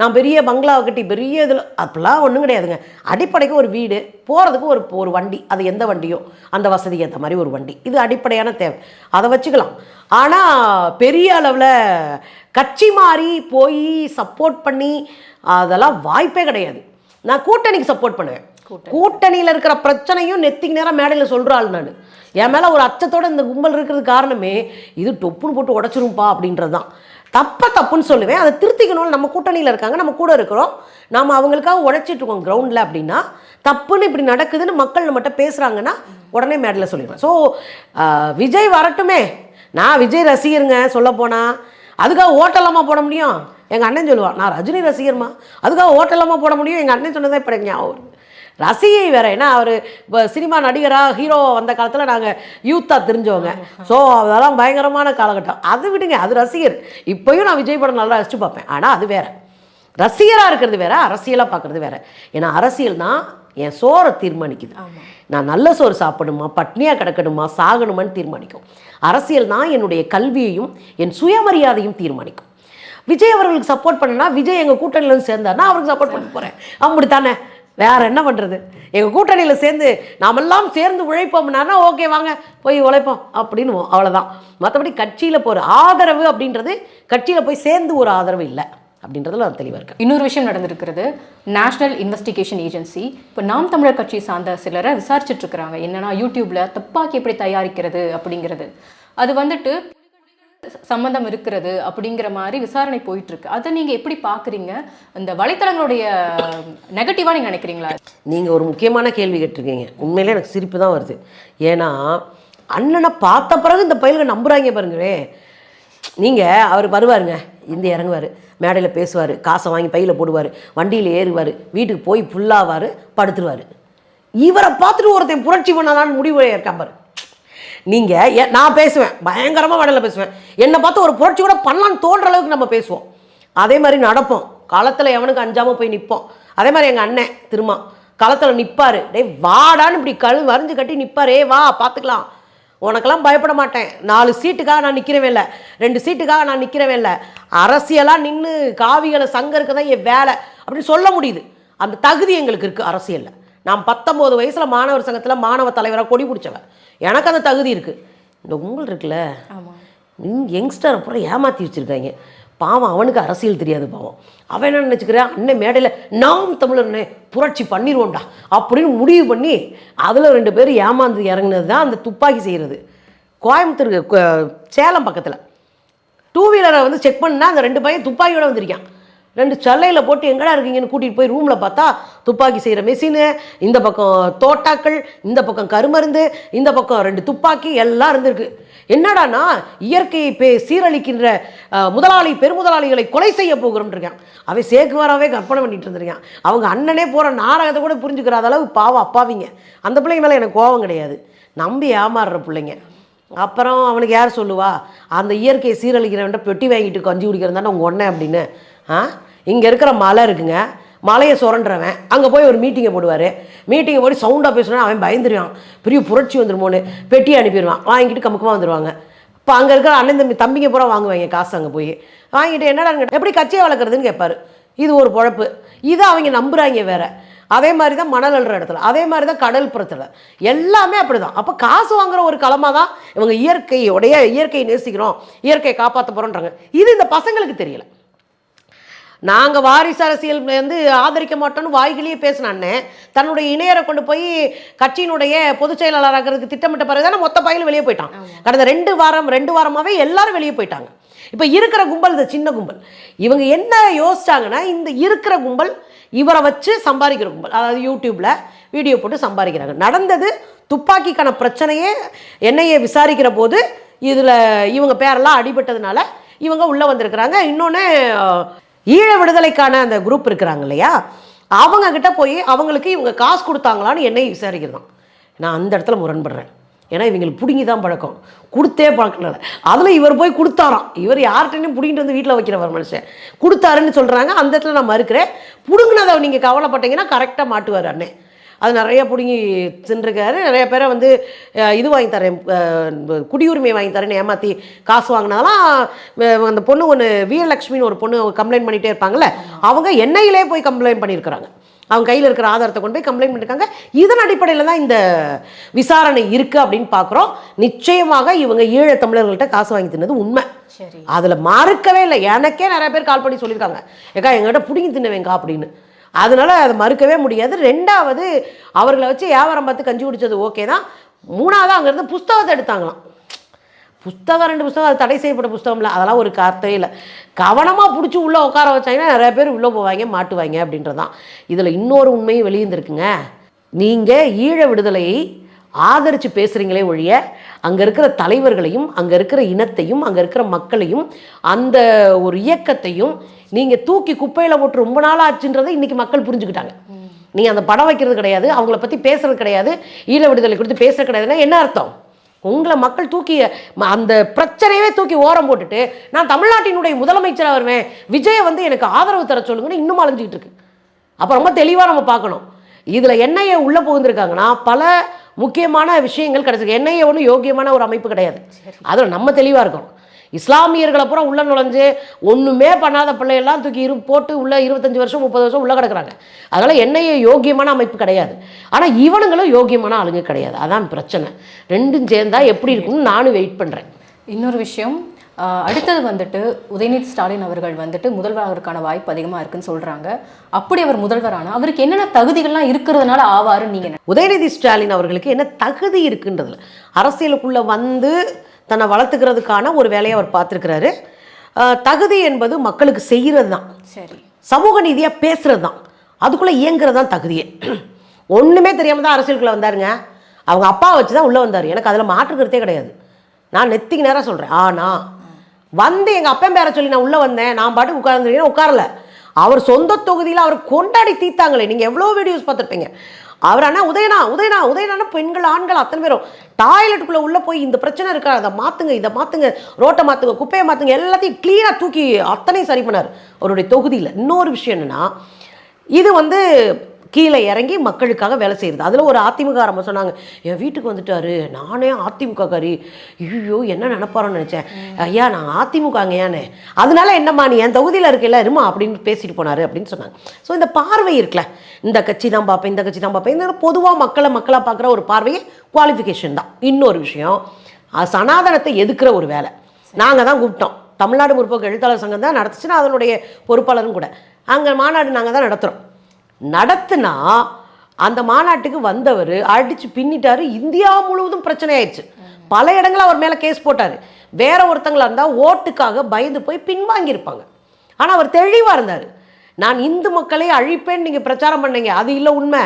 நான் பெரிய பங்களாவை கட்டி பெரிய இதில் அப்படிலாம் ஒன்றும் கிடையாதுங்க. அடிப்படைக்கு ஒரு வீடு போகிறதுக்கு ஒரு ஒரு வண்டி. அது எந்த வண்டியோ அந்த வசதிக்கு ஏற்ற மாதிரி ஒரு வண்டி. இது அடிப்படையான தேவை. அதை வச்சுக்கலாம். ஆனால் பெரிய அளவில் கட்சி மாறி போய் சப்போர்ட் பண்ணி அதெல்லாம் வாய்ப்பே கிடையாது. நான் கூட்டணிக்கு சப்போர்ட் பண்ணுவேன். கூட்டணியில் இருக்கிற பிரச்சனையும் நெத்திக்கு நேரம் மேடையில் சொல்கிறாள் நான். என் மேலே ஒரு அச்சத்தோட இந்த கும்பல் இருக்கிறது காரணமே இது டொப்புன்னு போட்டு உடச்சிரும்பா அப்படின்றது தான் தப்பை தப்புன்னு சொல்லுவேன். அதை திருத்திக்கணும்னு நம்ம கூட்டணியில் இருக்காங்க. நம்ம கூட இருக்கிறோம். நாம் அவங்களுக்காக உழைச்சிட்டு இருக்கோம் கிரவுண்டில் அப்படின்னா தப்புன்னு இப்படி நடக்குதுன்னு மக்கள் நம்மகிட்ட பேசுகிறாங்கன்னா உடனே மேடையில் சொல்லிடுவேன். ஸோ விஜய் வரட்டுமே. நான் விஜய் ரசிகருங்க சொல்லப்போனா அதுக்காக ஓட்டலாமா போட முடியும்? எங்கள் அண்ணன் சொல்லுவான் நான் ரஜினி ரசிகர்மா? அதுக்காக ஓட்டலாமா போட முடியும்? எங்கள் அண்ணன் சொன்னதே இப்போ ஞாபகம் ரசிகை வேற. ஏன்னா அவர் இப்போ சினிமா நடிகராக ஹீரோ வந்த காலத்தில் நாங்கள் யூத்தாக தெரிஞ்சவங்க. ஸோ அதெல்லாம் பயங்கரமான காலகட்டம். அது விடுங்க அது ரசிகர். இப்போயும் நான் விஜய் படம் நல்லா ரசிச்சு பார்ப்பேன். ஆனால் அது வேற. ரசிகராக இருக்கிறது வேற அரசியலாக பார்க்குறது வேற. ஏன்னா அரசியல் தான் என் சோறை தீர்மானிக்குது. நான் நல்ல சோறு சாப்பிடணுமா பட்னியாக கிடக்கணுமா சாகணுமான்னு தீர்மானிக்கும். அரசியல் தான் என்னுடைய கல்வியையும் என் சுயமரியாதையும் தீர்மானிக்கும். விஜய் அவர்களுக்கு சப்போர்ட் பண்ணனா விஜய் எங்கள் கூட்டணியில் வந்து சேர்ந்தாருன்னா அவருக்கு சப்போர்ட் பண்ண போகிறேன் அப்படித்தானே? வேற என்ன பண்ணுறது எங்கள் கூட்டணியில் சேர்ந்து நாமெல்லாம் சேர்ந்து உழைப்போம்னா ஓகே வாங்க போய் உழைப்போம் அப்படின்னுவோம். அவ்வளோதான் மற்றபடி கட்சியில் போகிற ஆதரவு அப்படின்றது கட்சியில் போய் சேர்ந்து ஒரு ஆதரவு இல்லை அப்படின்றதுல நான் தெளிவாக இருக்கேன்
இன்னொரு விஷயம் நடந்திருக்கிறது நேஷனல் இன்வெஸ்டிகேஷன் ஏஜென்சி இப்போ நாம் தமிழர் கட்சி சார்ந்த சிலரை விசாரிச்சுட்டு இருக்கிறாங்க. என்னன்னா யூடியூப்ல துப்பாக்கி எப்படி தயாரிக்கிறது? அப்படிங்கிறது. அது வந்துட்டு சம்பந்தம் இருக்கிறது அப்படிங்கிற மாதிரி விசாரணை போயிட்டு இருக்கு அதை நீங்க எப்படி பாக்குறீங்க? இந்த வலைத்தளங்களுடைய நெகட்டிவா நீங்க நினைக்கிறீங்களா?
நீங்கள் ஒரு முக்கியமான கேள்வி கேட்டிருக்கீங்க. உண்மையிலே எனக்கு சிரிப்பு தான் வருது. ஏன்னா அண்ணனை பார்த்த பிறகு இந்த பயிலுக்கு நம்புறாங்க பாருங்களே. நீங்கள் அவர் வருவாருங்க. இந்த இறங்குவார். மேடையில் பேசுவார். காசை வாங்கி பையில் போடுவார். வண்டியில் ஏறுவார். வீட்டுக்கு போய் ஃபுல்லாவார் படுத்துருவார். இவரை பார்த்துட்டு ஒருத்தன் புரட்சி பண்ணலான்னு முடிவு இருக்கான் பாரு. நீங்கள் நான் பேசுவேன். பயங்கரமாக வடலில் பேசுவேன். என்னை பார்த்து ஒரு புரட்சி கூட பண்ணலான்னு தோன்ற அளவுக்கு நம்ம பேசுவோம். அதே மாதிரி நடப்போம். களத்தில் எவனுக்கு அஞ்சாமல் போய் நிற்போம் அதே மாதிரி எங்கள் அண்ணன் திரும்ப களத்தில் நிற்பார் டேய் வாடான்னு இப்படி கழு வரைஞ்சு கட்டி நிற்பார் ஏ வா பார்த்துக்கலாம் உனக்கெல்லாம் பயப்பட மாட்டேன். நாலு சீட்டுக்காக நான் நிற்கிறவே இல்லை. ரெண்டு சீட்டுக்காக நான் நிற்கிறவே இல்லை. அரசியலாக நின்று காவிகளை சங்கருக்கு தான் என் வேலை. அப்படின்னு சொல்ல முடியுது. அந்த தகுதி எங்களுக்கு இருக்குது அரசியலில். நான் பத்தொம்போது வயசில் மாணவர் சங்கத்தில் மாணவ தலைவராக கொடி பிடிச்சவன். எனக்கு அந்த தகுதி இருக்குது இந்த உங்கள் இருக்குல்ல? யங்ஸ்டர் அப்புறம் ஏமாற்றி வச்சுருக்காங்க. பாவம் அவனுக்கு அரசியல் தெரியாது பாவம். அவன் என்ன நினச்சிக்கிறான் அண்ணன் மேடையில் நாம் தமிழர்னே புரட்சி பண்ணிடுவோம்டா அப்படின்னு முடிவு பண்ணி அதில் ரெண்டு பேர் ஏமாந்து இறங்குனது தான் அந்த துப்பாக்கி செய்கிறது கோயம்புத்தூர் சேலம் பக்கத்தில். டூ வீலரை வந்து செக் பண்ணால் அந்த ரெண்டு பையன் துப்பாக்கியோட வந்திருக்கான். ரெண்டு சல்லையில் போட்டு எங்கடா இருக்கீங்கன்னு கூட்டிகிட்டு போய் ரூமில் பார்த்தா துப்பாக்கி செய்கிற மெஷினு இந்த பக்கம் தோட்டாக்கள் இந்த பக்கம் கருமருந்து இந்த பக்கம் ரெண்டு துப்பாக்கி எல்லாம் இருந்திருக்கு. என்னடானா இயற்கையை பே சீரழிக்கின்ற முதலாளி பெருமுதலாளிகளை கொலை செய்ய போகிறோம்னு இருக்கான். அவன் சேக்குவாராவே கற்பனை பண்ணிட்டு இருந்திருக்கான். அவங்க அண்ணனே போகிற நாடகத்தை கூட புரிஞ்சுக்கிற அளவு பாவம் அப்பாவிங்க. அந்த பிள்ளைங்க மேலே எனக்கு கோபம் கிடையாது. நம்பி ஏமாறுற பிள்ளைங்க. அப்புறம் அவனுக்கு யார் சொல்லுவா? அந்த இயற்கையை சீரழிக்கிறவன்ட்ட பெட்டி வாங்கிட்டு கஞ்சி குடிக்கிறதானே உங்கள் ஒன்றே அப்படின்னு. ஆ? இங்கே இருக்கிற மலை இருக்குங்க. மலையை சுரண்டுறவன். அங்கே போய் ஒரு மீட்டிங்கை போடுவார். மீட்டிங்கை போய் சவுண்டாக பேசுனா அவன் பயந்துருவான். பெரிய புரட்சி வந்துருமோன்னு பெட்டி அனுப்பிடுவான். வாங்கிட்டு கமுக்கமாக வந்துடுவாங்க இப்போ அங்கே இருக்கிற அண்ணன் தம்பி தம்பிங்க பூரா வாங்குவாங்க காசு அங்கே போய். வாங்கிட்டு என்னடா எப்படி கட்சியை வளர்க்குறதுன்னு கேட்பாரு. இது ஒரு பொழப்பு. இதை அவங்க நம்புகிறாங்க வேற. அதே மாதிரி தான் மணல் அள்ளுற இடத்துல. அதே மாதிரி தான் கடல் புறத்தில். எல்லாமே அப்படி தான் அப்போ காசு வாங்குற ஒரு களமாக தான் இவங்க இயற்கையோடைய இயற்கையை நேசிக்கிறோம். இயற்கையை காப்பாற்ற போகிறோன்றாங்க இது இந்த பசங்களுக்கு தெரியல. நாங்கள் வாரிசு அரசியல் வந்து ஆதரிக்க மாட்டோம்னு வாய்கிலேயே பேசினான்னே தன்னுடைய இணையரை கொண்டு போய் கட்சியினுடைய பொதுச் செயலாளராகிறதுக்கு திட்டமிட்ட பிறகு தானே மொத்த பயிலும் வெளியே போயிட்டான். கடந்த ரெண்டு வாரம் ரெண்டு வாரமாகவே எல்லாரும் வெளியே போயிட்டாங்க. இப்போ இருக்கிற கும்பல் இந்த சின்ன கும்பல். இவங்க என்ன யோசிச்சாங்கன்னா இந்த இருக்கிற கும்பல் இவரை வச்சு சம்பாதிக்கிற கும்பல். அதாவது யூடியூப்பில் வீடியோ போட்டு சம்பாதிக்கிறாங்க. நடந்தது துப்பாக்கிக்கான பிரச்சனையே என்னையே விசாரிக்கிற போது இதில் இவங்க பேரெல்லாம் அடிபட்டதுனால இவங்க உள்ளே வந்திருக்கிறாங்க. இன்னொன்று ஈழ விடுதலைக்கான அந்த குரூப் இருக்கிறாங்க இல்லையா? அவங்க கிட்ட போய் அவங்களுக்கு இவங்க காசு கொடுத்தாங்களான்னு என்னை விசாரிக்கிறதான். நான் அந்த இடத்துல முரண்படுறேன். ஏன்னா இவங்களுக்கு பிடுங்கி தான் பழக்கம். கொடுத்தே பழக்கல அதில் இவர் போய் கொடுத்தாராம். இவர் யார்கிட்டையும் பிடிங்கிட்டு வந்து வீட்டில் வைக்கிறவர் மனுஷன். கொடுத்தாருன்னு சொல்கிறாங்க அந்த இடத்துல நான் மறுக்கிறேன். பிடுங்கினதை நீங்கள் கவலைப்பட்டீங்கன்னா கரெக்டாக மாட்டுவார் அண்ணே. அது நிறைய பிடுங்கி தின்றுருக்காரு. நிறைய பேரை வந்து இது வாங்கி தரேன் குடியுரிமை வாங்கி தரேன்னு ஏமாற்றி காசு வாங்கினதெல்லாம் அஹ், அந்த பொண்ணு ஒன்று வீரலட்சுமின்னு ஒரு பொண்ணு கம்ப்ளைண்ட் பண்ணிகிட்டே இருப்பாங்கல்ல அவங்க எண்ணெயிலே போய் கம்ப்ளைண்ட் பண்ணியிருக்கிறாங்க. அவங்க கையில் இருக்கிற ஆதாரத்தை கொண்டு போய் கம்ப்ளைண்ட் பண்ணியிருக்காங்க. இதன் அடிப்படையில் தான் இந்த விசாரணை இருக்குது அப்படின்னு பார்க்குறோம் நிச்சயமாக இவங்க ஈழத் தமிழர்கள்ட்ட காசு வாங்கி தின்னது உண்மை.
சரி.
அதில் மறுக்கவே இல்லை. எனக்கே நிறைய பேர் கால் பண்ணி சொல்லியிருக்காங்க. ஏக்கா எங்கிட்ட பிடிங்கி தின்னுவேங்கா அப்படின்னு. அதனால் அதை மறுக்கவே முடியாது. ரெண்டாவது அவர்களை வச்சு வியாபாரம் பார்த்து கஞ்சி குடிச்சது ஓகே தான். மூணாவது அங்கேருந்து புஸ்தகத்தை எடுத்தாங்களாம். புஸ்தகம் ரெண்டு புஸ்தகம் அது தடை செய்யப்பட்ட புஸ்தகம் இல்லை அதெல்லாம் ஒரு கருத்தே இல்லை. கவனமாக பிடிச்சி உள்ளே உட்கார வச்சாங்கன்னா நிறைய பேர் உள்ளே போவாங்க மாட்டுவாங்க அப்படின்றதான். இதில் இன்னொரு உண்மையும் வெளியிருந்துருக்குங்க. நீங்கள் ஈழ விடுதலையை ஆதரித்து பேசுகிறீங்களே ஒழிய அங்கே இருக்கிற தலைவர்களையும் அங்கே இருக்கிற இனத்தையும் அங்கே இருக்கிற மக்களையும் அந்த ஒரு இயக்கத்தையும் நீங்கள் தூக்கி குப்பையில் போட்டு ரொம்ப நாள் ஆச்சுன்றதை இன்றைக்கி மக்கள் புரிஞ்சுக்கிட்டாங்க. நீங்கள் அந்த படம் வைக்கிறது கிடையாது அவங்கள பற்றி பேசுறது கிடையாது ஈழ விடுதலை கொடுத்து பேசுறது கிடையாதுன்னா என்ன அர்த்தம்? உங்களை மக்கள் தூக்கி ம- அந்த பிரச்சனையவே தூக்கி ஓரம் போட்டுட்டு நான் தமிழ்நாட்டினுடைய முதலமைச்சராக வருவேன் விஜயை வந்து எனக்கு ஆதரவு தர சொல்லுங்கன்னு இன்னும் அலைஞ்சிக்கிட்டு இருக்கு. அப்போ ரொம்ப தெளிவாக நம்ம பார்க்கணும். இதில் என்ஐஏ உள்ளே புகுந்துருக்காங்கன்னா பல முக்கியமான விஷயங்கள் கிடச்சிருக்கு. என்ஐஏ ஒன்றும் யோக்கியமான ஒரு அமைப்பு கிடையாது. அதில் நம்ம தெளிவாக இருக்கணும். இஸ்லாமியர்களை பூரா உள்ள நுழைஞ்சு ஒன்றுமே பண்ணாத பிள்ளையெல்லாம் தூக்கி இரு போட்டு உள்ள இருபத்தஞ்சு வருஷம் முப்பது வருஷம் உள்ள கிடக்குறாங்க. அதனால் என்ஐஏ யோக்கியமான அமைப்பு கிடையாது. ஆனால் இவனுங்களும் யோக்கியமான ஆளுங்க கிடையாது. அதான் பிரச்சனை. ரெண்டும் சேர்ந்தா எப்படி இருக்கும்னு நானும் வெயிட் பண்ணுறேன்
இன்னொரு விஷயம் அடுத்தது வந்துட்டு உதயநிதி ஸ்டாலின் அவர்கள் வந்துட்டு முதல்வராகிறதுக்கான வாய்ப்பு அதிகமாக இருக்குன்னு சொல்றாங்க. அப்படி அவர் முதல்வரானா அவருக்கு என்னென்ன தகுதிகள்லாம் இருக்கிறதுனால ஆவாருன்னு நீங்க
உதயநிதி ஸ்டாலின் அவர்களுக்கு என்ன தகுதி இருக்குன்றதுல அரசியலுக்குள்ளே வந்து தன்னை வளர்த்துக்கிறதுக்கான ஒரு வேலையை அவர் பார்த்துருக்கிறாரு. தகுதி என்பது மக்களுக்கு செய்கிறது தான்
சரி.
சமூக நீதியாக பேசுறது தான் அதுக்குள்ளே இயங்குறது தான் தகுதியே. ஒன்றுமே தெரியாமல் தான் அரசியலுக்குள்ள வந்தாருங்க. அவங்க அப்பா வச்சு தான் உள்ளே வந்தார். எனக்கு அதில் மாற்றுக்கிறதே கிடையாது. நான் நெத்திக்கு நேராக சொல்கிறேன் ஆனால் வந்து எங்கள் அப்பன் பேரை சொல்லி நான் உள்ளே வந்தேன். நான் பாட்டுக்கு உட்கார்ந்துருக்கேன் உட்காரல. அவர் சொந்த தொகுதியில் அவர் கொண்டாடி தீத்தாங்களே நீங்கள் எவ்வளோ வீடியோஸ் பார்த்துருப்பீங்க? அவர் அண்ணா உதயனா உதயனா உதயனா பெண்கள் ஆண்கள் அத்தனை பேரும். டாய்லெட்டுக்குள்ளே உள்ளே போய் இந்த பிரச்சனை இருக்கா? அதை மாற்றுங்க இதை மாற்றுங்க ரோட்டை மாற்றுங்க குப்பையை மாற்றுங்க எல்லாத்தையும் க்ளீனாக தூக்கி அத்தனையும் சரி பண்ணார். அவருடைய தொகுதியில் இன்னொரு விஷயம் என்னென்னா இது வந்து கீழே இறங்கி மக்களுக்காக வேலை செய்கிறது அதில் ஒரு அதிமுக ஆரம்பம் சொன்னாங்க என் வீட்டுக்கு வந்துட்டாரு. நானே அதிமுக காரி. ஐயோ என்ன நினைப்பாரோன்னு நினச்சேன். ஐயா நான் அதிமுகங்க ஏன்னு அதனால என்னம்மா நீ என் தொகுதியில் இருக்கல இருமா? அப்படின்னு பேசிட்டு போனாரு அப்படின்னு சொன்னாங்க. ஸோ இந்த பார்வை இருக்குல்ல இந்த கட்சி தான் பார்ப்பேன் இந்த கட்சி தான் பார்ப்பேன். இந்த பொதுவாக மக்களை மக்களாக பார்க்குற ஒரு பார்வையே குவாலிஃபிகேஷன் தான். இன்னொரு விஷயம் சனாதனத்தை எதுக்குற ஒரு வேலை? நாங்கள் தான் கூப்பிட்டோம். தமிழ்நாடு முற்போக்கு எழுத்தாளர் சங்கம் தான் நடத்துச்சு நான் அதனுடைய பொறுப்பாளரும் கூட. அங்கே மாநாடு நாங்கள் தான் நடத்துகிறோம் நடத்துனா அந்த மாநாட்டுக்கு வந்தவர் அடித்து பின்னிட்டாரு. இந்தியா முழுவதும் பிரச்சனை ஆயிடுச்சு பல இடங்கள் அவர் மேலே கேஸ் போட்டார். வேற ஒருத்தங்களா இருந்தால் ஓட்டுக்காக பயந்து போய் பின்வாங்கியிருப்பாங்க. ஆனால் அவர் தெளிவாக இருந்தார். நான் இந்து மக்களை அழிப்பேன்னு நீங்கள் பிரச்சாரம் பண்ணீங்க. அது இல்லை உண்மை.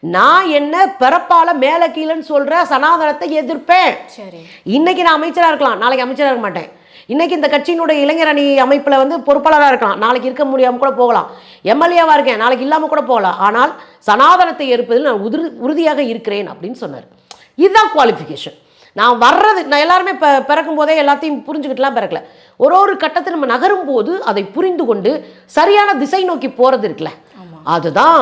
நான் என்ன பிறப்பால மேலே கீழேன்னு சொல்கிற சனாதனத்தை எதிர்ப்பேன்.
சரி.
இன்னைக்கு நான் அமைச்சராக இருக்கலாம். நாளைக்கு அமைச்சராக இருக்க மாட்டேன். இன்னைக்கு இந்த கட்சியினுடைய இளைஞர் அணி அமைப்பில் வந்து பொறுப்பாளராக இருக்கலாம். நாளைக்கு இருக்க முடியாமல் கூட போகலாம். எம்எல்ஏவாக இருக்கேன் நாளைக்கு இல்லாமல் கூட போகலாம். ஆனால் சனாதனத்தை ஏற்பதில் நான் உதிரு உறுதியாக இருக்கிறேன் அப்படின்னு சொன்னார். இதுதான் குவாலிஃபிகேஷன் நான் வர்றது நான் எல்லாருமே இப்போ பிறக்கும் போதே எல்லாத்தையும் புரிஞ்சுக்கிட்டுலாம் பிறக்கல. ஒரு ஒரு கட்டத்தை நம்ம நகரும் போது அதை புரிந்து கொண்டு சரியான திசை நோக்கி போகிறது இருக்குல்ல. அதுதான்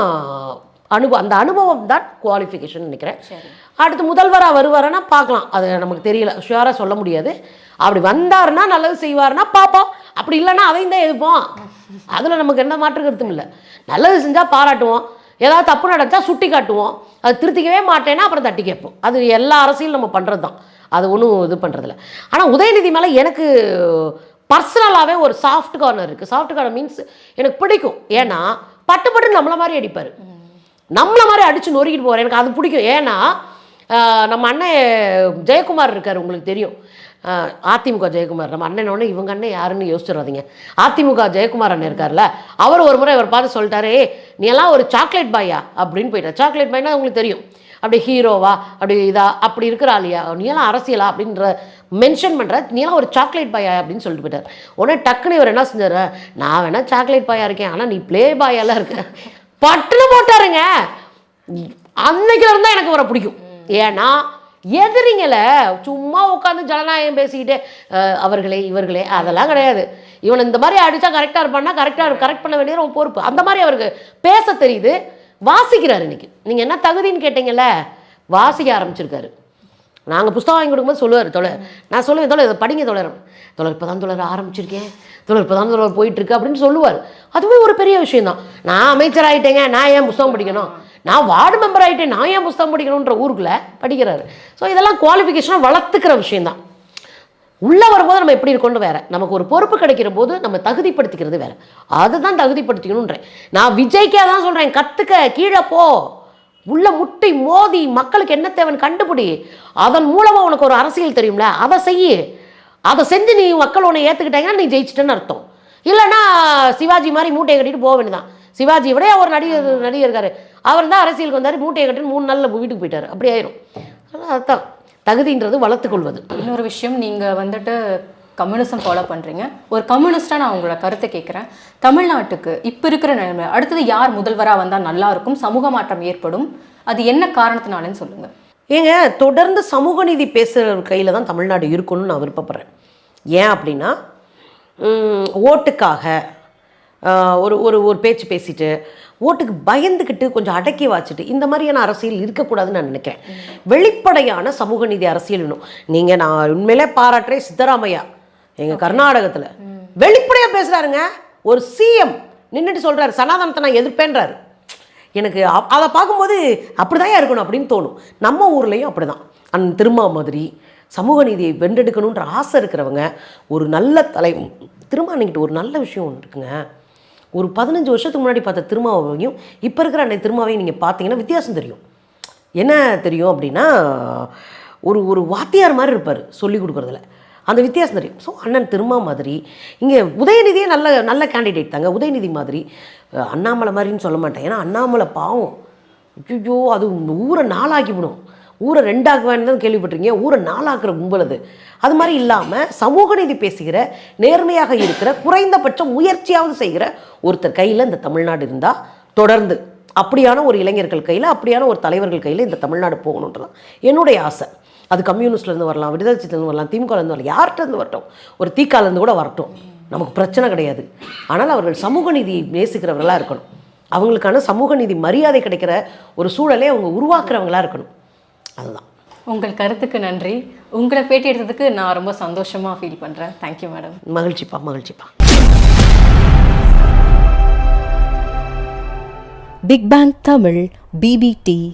அனுபவம் அந்த அனுபவம் தான் குவாலிஃபிகேஷன் நினைக்கிறேன். அடுத்து முதல்வராக வருவாருன்னா பார்க்கலாம். அது நமக்கு தெரியல. ஷுவராக சொல்ல முடியாது. அப்படி வந்தாருன்னா நல்லது செய்வாருன்னா பார்ப்போம். அப்படி இல்லைன்னா அதையும் தான் எதுப்போம் அதில் நமக்கு எந்த மாற்று கருத்தும் இல்லை. நல்லது செஞ்சால் பாராட்டுவோம். ஏதாவது தப்பு நடந்தா சுட்டி காட்டுவோம். அது திருத்திக்கவே மாட்டேன்னா அப்புறம் தட்டி கேட்போம். அது எல்லா அரசியலும் நம்ம பண்ணுறது தான் அது ஒன்றும் இது பண்ணுறதில்ல ஆனால் உதயநிதி மேலே எனக்கு பர்சனலாகவே ஒரு சாஃப்ட் கார்னர் இருக்குது சாஃப்ட் கார்னர் மீன்ஸ் எனக்கு பிடிக்கும். ஏன்னா பட்டு பட்டு நம்மளை மாதிரி அடிப்பார். நம்மளை மாதிரி அடித்து நொறுக்கிட்டு போகிறேன் எனக்கு அது பிடிக்கும். ஏன்னா நம்ம அண்ணன் ஜெயக்குமார் இருக்கார் உங்களுக்கு தெரியும். அதிமுக ஜெயக்குமார். நம்ம அண்ணனோட இவங்க அண்ணன் யாருன்னு யோசிச்சிடாதீங்க. அதிமுக ஜெயக்குமார் அண்ணன் இருக்கார்ல அவர் ஒரு முறை அவர் பார்த்து சொல்லிட்டாரு நீ எல்லாம் ஒரு சாக்லேட் பாயா அப்படின்னு போயிட்டார். சாக்லேட் பாய்னா உங்களுக்கு தெரியும். அப்படி ஹீரோவா அப்படி இதா அப்படி இருக்கிற ஆளியா நீ எல்லாம் அரசியலா? அப்படின்ற மென்ஷன் பண்ணுற நீ எல்லாம் ஒரு சாக்லேட் பாயா அப்படின்னு சொல்லிட்டு போயிட்டார். உடனே டக்குன்னு இவர் என்ன செஞ்சார் நான் வேணால் சாக்லேட் பாயா இருக்கேன் ஆனால் நீ ப்ளே பாயெல்லாம் இருக்க. பட்டுன்னு போட்டாருங்க. அன்னைக்கு இருந்தால் எனக்கு அவரை பிடிக்கும். ஏன்னா எதிரிங்களை சும்மா உட்காந்து ஜனநாயகம் பேசிக்கிட்டே அவர்களே இவர்களே அதெல்லாம் கிடையாது. இவன் இந்த மாதிரி அடித்தா கரெக்டாக இருப்பான்னா கரெக்டாக கரெக்ட் பண்ண வேண்டியது பொறுப்பு. அந்த மாதிரி அவருக்கு பேச தெரியுது. வாசிக்கிறார் இன்னைக்கு. நீங்கள் என்ன தகுதின்னு கேட்டீங்கல்ல வாசிக்க ஆரம்பிச்சிருக்காரு. நாங்கள் புஸ்தகம் வாங்கி கொடுக்கும்போது சொல்லுவார் தொலை நான் சொல்லுவேன் தொலை இதை படிங்க தோழர். தோழர் இப்போ தான் தோழர் ஆரம்பிச்சிருக்கேன். தோழர் இப்போ தான் தோழர் போயிட்டுருக்கு அப்படின்னு சொல்லுவார். அதுவே ஒரு பெரிய விஷயம் தான் நான் அமைச்சர் ஆகிட்டேங்க நான் ஏன் புஸ்தகம் படிக்கணும்? நான் வார்டு மெம்பர் ஆகிட்டேன் நான் ஏன் புஸ்தகம் படிக்கணுன்ற ஊருக்குள்ள படிக்கிறாரு. ஸோ இதெல்லாம் குவாலிஃபிகேஷனாக வளர்த்துக்கிற விஷயந்தான் உள்ளே வரும்போது நம்ம எப்படி இருக்கோம்னு வேற. நமக்கு ஒரு பொறுப்பு கிடைக்கிற போது நம்ம தகுதிப்படுத்திக்கிறது வேற. அதுதான் தகுதிப்படுத்திக்கணுன்றேன் நான் விஜய்க்கே தான் சொல்கிறேன் கற்றுக்க கீழே போ. உள்ள முட்டி மோதி மக்களுக்கு என்ன தேவைன்னு கண்டுபிடி. அதன் மூலமாக உனக்கு ஒரு அரசியல் தெரியும்ல அதை செய்யு. அதை செஞ்சு நீ மக்கள் உன்னை ஏற்றுக்கிட்டாங்கன்னா நீ ஜெயிச்சிட்டேன்னு அர்த்தம். இல்லைன்னா சிவாஜி மாதிரி மூட்டையை கட்டிட்டு போக வேண்டியதான் சிவாஜி விட ஒரு நடிகர் நடிகர் இருக்காரு. அவர் தான் அரசியலுக்கு வந்தார் மூட்டையை கட்டின்னு மூணு நாளில் வீட்டுக்கு போயிட்டார். அப்படி ஆயிரும். அதனால அதுதான் தகுதின்றது வளர்த்துக்கொள்வது.
இன்னொரு விஷயம் நீங்க வந்துட்டு கம்யூனிசம் ஃபாலோ பண்றீங்க. ஒரு கம்யூனிஸ்டா நான் உங்களோட கருத்தை கேட்குறேன் தமிழ்நாட்டுக்கு இப்போ இருக்கிற நிலைமை அடுத்தது யார் முதல்வரா வந்தா நல்லா இருக்கும் சமூக மாற்றம் ஏற்படும் அது என்ன காரணத்தினாலன்னு சொல்லுங்க.
ஏங்க தொடர்ந்து சமூக நீதி பேசுகிற கையில் தான் தமிழ்நாடு இருக்கணும்னு நான் விருப்பப்படுறேன். ஏன் அப்படின்னா ஓட்டுக்காக ஒரு ஒரு ஒரு பேச்சு பேசிட்டு ஓட்டுக்கு பயந்துக்கிட்டு கொஞ்சம் அடக்கி வாச்சிட்டு இந்த மாதிரியான அரசியல் இருக்கக்கூடாதுன்னு நான் நினைக்கிறேன். வெளிப்படையான சமூக நீதி அரசியல் வேணும். நீங்கள் நான் உண்மையிலே பாராட்டுறேன் சித்தராமையா. எங்கள் கர்நாடகத்தில். வெளிப்படையாக பேசுகிறாருங்க ஒரு சிஎம் நின்றுட்டு சொல்கிறாரு சனாதனத்தை நான் எதிர்ப்பேன்றாரு. எனக்கு அதை பார்க்கும்போது அப்படிதான் இருக்கணும் அப்படின்னு தோணும். நம்ம ஊர்லேயும் அப்படிதான். அந்த திருமா மாதிரி சமூக நீதியை வென்றெடுக்கணுன்ற ஆசை இருக்கிறவங்க ஒரு நல்ல தலை திருமானிக்கிட்ட ஒரு நல்ல விஷயம் ஒன்று இருக்குங்க. ஒரு பதினஞ்சு வருஷத்துக்கு முன்னாடி பார்த்த திருமாவையும் இப்போ இருக்கிற அன்னை திருமாவையும் நீங்கள் பார்த்தீங்கன்னா வித்தியாசம் தெரியும். என்ன தெரியும் அப்படின்னா ஒரு ஒரு வாத்தியார் மாதிரி இருப்பார் சொல்லி கொடுக்குறதுல. அந்த வித்தியாசம் தெரியும். ஸோ அண்ணன் திருமா மாதிரி இங்கே உதயநிதியே நல்ல நல்ல கேண்டிடேட் தாங்க. உதயநிதி மாதிரி அண்ணாமலை மாதிரின்னு சொல்ல மாட்டேன். ஏன்னா அண்ணாமலை பாவம். ஐயோ அது ஊரை நாளாக்கிவிடும் ஊரை ரெண்டாக்குவேன்னு தான் கேள்விப்பட்டிருக்கீங்க. ஊரை நாளாக்குற கும்பல் அது. அது மாதிரி இல்லாமல் சமூக நீதி பேசுகிற நேர்மையாக இருக்கிற குறைந்தபட்ச முயற்சியாவது செய்கிற ஒருத்தர் கையில் இந்த தமிழ்நாடு இருந்தால் தொடர்ந்து அப்படியான ஒரு இளைஞர்கள் கையில் அப்படியான ஒரு தலைவர்கள் கையில் இந்த தமிழ்நாடு போகணுன்றதான் என்னுடைய ஆசை. அது கம்யூனிஸ்ட்லேருந்து வரலாம் விடுதலைச்சிலேருந்து வரலாம் திமுகலேருந்து வரலாம் யார்கிட்டருந்து வரட்டும் ஒரு தீக்காலேருந்து கூட வரட்டும். நமக்கு பிரச்சனை கிடையாது. ஆனால் அவர்கள் சமூக நீதியை நேசிக்கிறவர்களாக இருக்கணும். அவங்களுக்கான சமூக நீதி மரியாதை கிடைக்கிற ஒரு சூழலை அவங்க உருவாக்குறவங்களாக இருக்கணும். அதுதான்.
உங்கள் கருத்துக்கு நன்றி. உங்களை பேட்டி எடுத்ததுக்கு நான் ரொம்ப சந்தோஷமா ஃபீல் பண்றேன். தேங்க்யூ மேடம்
மகிழ்ச்சிப்பா மகிழ்ச்சிப்பா.
Big bang Tamil PPT